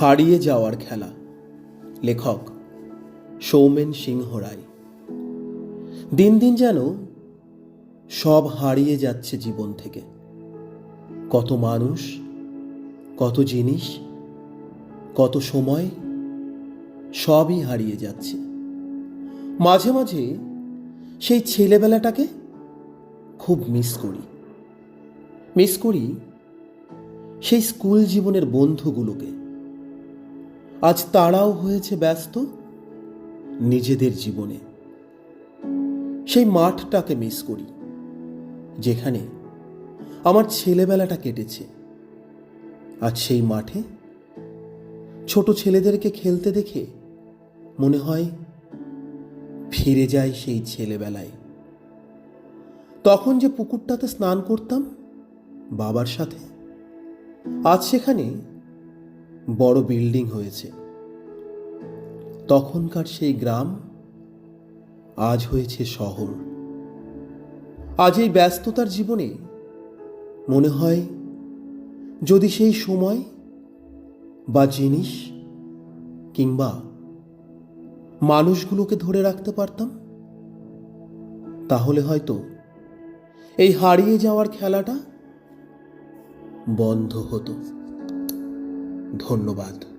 হারিয়ে যাওয়ার খেলা। লেখক সৌমেন সিংহ রায়। দিন দিন যেন সব হারিয়ে যাচ্ছে জীবন থেকে। কত মানুষ, কত জিনিস, কত সময় সবই হারিয়ে যাচ্ছে। মাঝে মাঝে সেই ছেলেবেলাটাকে খুব মিস করি। মিস করি সেই স্কুল জীবনের বন্ধুগুলোকে। আজ তারাও হয়েছে ব্যস্ত নিজেদের জীবনে। সেই মাঠটাকে মিস করি, যেখানে আমার ছেলেবেলাটা কেটেছে। আজ সেই মাঠে ছোট ছেলেদেরকে খেলতে দেখে মনে হয় ফিরে যায় সেই ছেলেবেলায়। তখন যে পুকুরটাতে স্নান করতাম, বাবার সাথে, আজ সেখানে বড় বিল্ডিং হয়েছে। তখনকার সেই গ্রাম আজ হয়েছে শহর। আজ এই ব্যস্ততার জীবনে মনে হয় যদি সেই সময় বা জিনিস কিংবা মানুষগুলোকে ধরে রাখতে পারতাম, তাহলে হয়তো এই হারিয়ে যাওয়ার খেলাটা বন্ধ হতো। ধন্যবাদ।